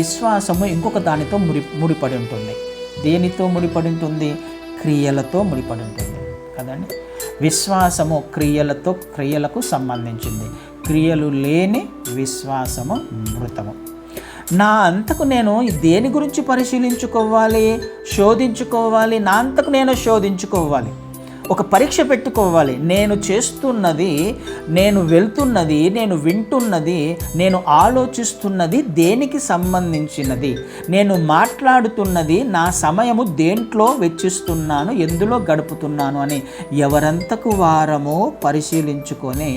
విశ్వాసము ఇంకొక దానితో ముడి ముడిపడి ఉంటుంది. దేనితో ముడిపడి ఉంటుంది? క్రియలతో ముడిపడి ఉంటుంది. కదండి? విశ్వాసము క్రియలతో క్రియలకు సంబంధించింది. క్రియలు లేని విశ్వాసము మృతము. నా అంతకు నేను దేని గురించి పరిశీలించుకోవాలి? శోధించుకోవాలి. నా అంతకు నేను శోధించుకోవాలి. ఒక పరీక్ష పెట్టుకోవాలి. నేను చేస్తున్నది నేను వెళ్తున్నది నేను వింటున్నది నేను ఆలోచిస్తున్నది దేనికి సంబంధించినది? నేను మాట్లాడుతున్నది నా సమయము దేంట్లో వెచ్చిస్తున్నాను ఎందులో గడుపుతున్నాను అని ఎవరంతకు వారము పరిశీలించుకొని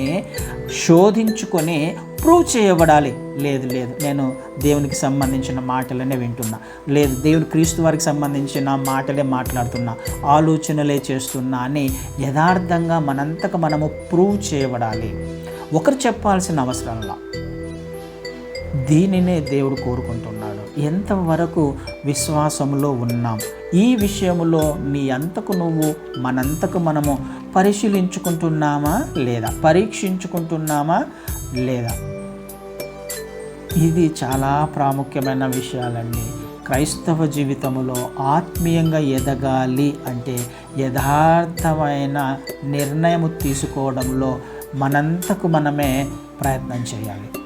శోధించుకొని ప్రూవ్ చేయబడాలి. లేదు లేదు నేను దేవునికి సంబంధించిన మాటలనే వింటున్నా. లేదు దేవుని క్రీస్తు వారికి సంబంధించిన మాటలే మాట్లాడుతున్నా. ఆలోచనలే చేస్తున్నా అని యథార్థంగా మనంతకు మనము ప్రూవ్ చేయబడాలి. ఒకరు చెప్పాల్సిన అవసరంలా. దీనినే దేవుడు కోరుకుంటున్నాడు. ఎంతవరకు విశ్వాసంలో ఉన్నాం? ఈ విషయంలో నీ అంతకు నువ్వు మనంతకు మనము పరిశీలించుకుంటున్నామా లేదా? పరీక్షించుకుంటున్నామా? లేదా? ఇది చాలా ప్రాముఖ్యమైన విషయాలండి. క్రైస్తవ జీవితంలో ఆత్మీయంగా ఎదగాలి అంటే యథార్థమైన నిర్ణయం తీసుకోవడంలో మనంతకు మనమే ప్రయత్నం చేయాలి.